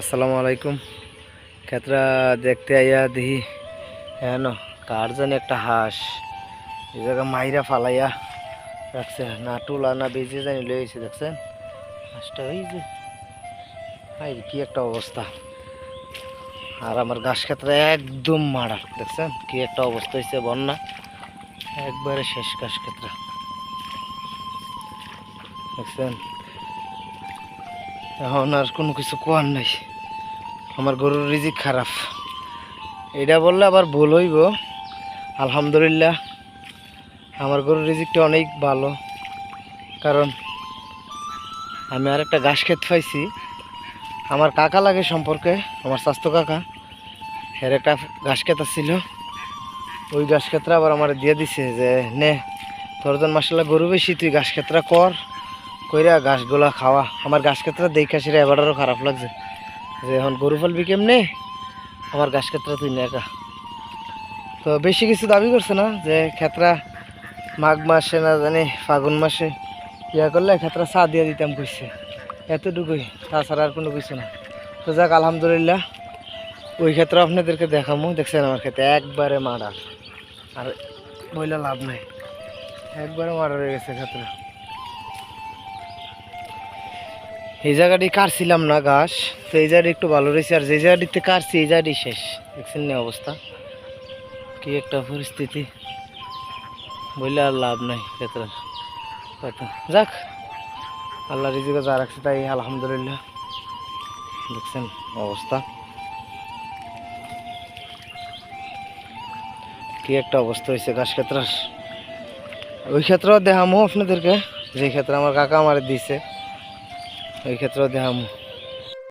আসসালামু আলাইকুম। ক্ষেত্রা দেখতে আইয়া দেখি হ্যাঁ কার জানি একটা হাঁস। এই জায়গা মাইরা ফালাইয়া রাখছে। না টুলা, না বেজে জানি লয়েছে দেখছেন? হাঁসটা ওই যে। হাই কি একটা অবস্থা। আর আমার ঘাস ক্ষেত্রে একদম মারা দেখছেন? কি একটা অবস্থা হয়েছে বন্যা। একবারে শেষ ঘাস ক্ষেত্রা দেখছেন? এখন আর কোনো কিছু কোয়ার নাই। আমার গরুর রিজিক খারাপ। এটা বললে আবার ভুল হইব। আলহামদুলিল্লাহ, আমার গরুর রিজিকটা অনেক ভালো। কারণ আমি আর একটা ঘাস ক্ষেত পাইছি। আমার কাকা লাগে সম্পর্কে, আমার স্বাস্থ্য কাকা। এর একটা ঘাস ক্ষেত ছিল। ওই ঘাস ক্ষেত্রে আবার আমার দিয়ে দিছে যে, নে, তোর জন মাসাল্লাহ গরু বেশি, তুই ঘাস ক্ষেত্রা কর। কইরা গাছগুলা খাওয়া। আমার ঘাস ক্ষেত্রে দেখা সেটা এবারও খারাপ লাগছে। যে এখন গরু ফেলবি কেমনে? আমার ঘাস ক্ষেত্রে তুই একা তো বেশি কিছু দাবি করছে না, যে ক্ষেত্রা মাঘ মাসে না জানি, ফাগুন মাসে ইয়া করলে ক্ষেত্রা চা দিয়ে দিতাম কইছে। এতটুকুই, তাছাড়া আর কোনো কিছু না। তো যাক, আলহামদুলিল্লাহ, ওই ক্ষেত্রে আপনাদেরকে দেখামো। দেখছেন আমার ক্ষেত্রে একবারে মারা আর বইলে লাভ নাই। একবারে মারা রয়ে গেছে ক্ষেত্রে। এই জায়গাটি কাটছিলাম না ঘাস, তো এই জায়গাটি একটু ভালো রয়েছে। আর যে জায়গাটিতে কাটছি, এই জায়গাটি শেষ। দেখছেন না অবস্থা? কি একটা পরিস্থিতি। বললে আর লাভ নাই ক্ষেত্রের যাক, আল্লাহ রিজিকে যা রাখছে তাই আলহামদুলিল্লাহ। দেখছেন অবস্থা। কি একটা অবস্থা হয়েছে ঘাস ক্ষেত্রার। ওই ক্ষেত্রেও দেখামো আপনাদেরকে। যে ক্ষেত্রে আমার কাকা আমার দিছে। ওই ক্ষেত্রে দেখামো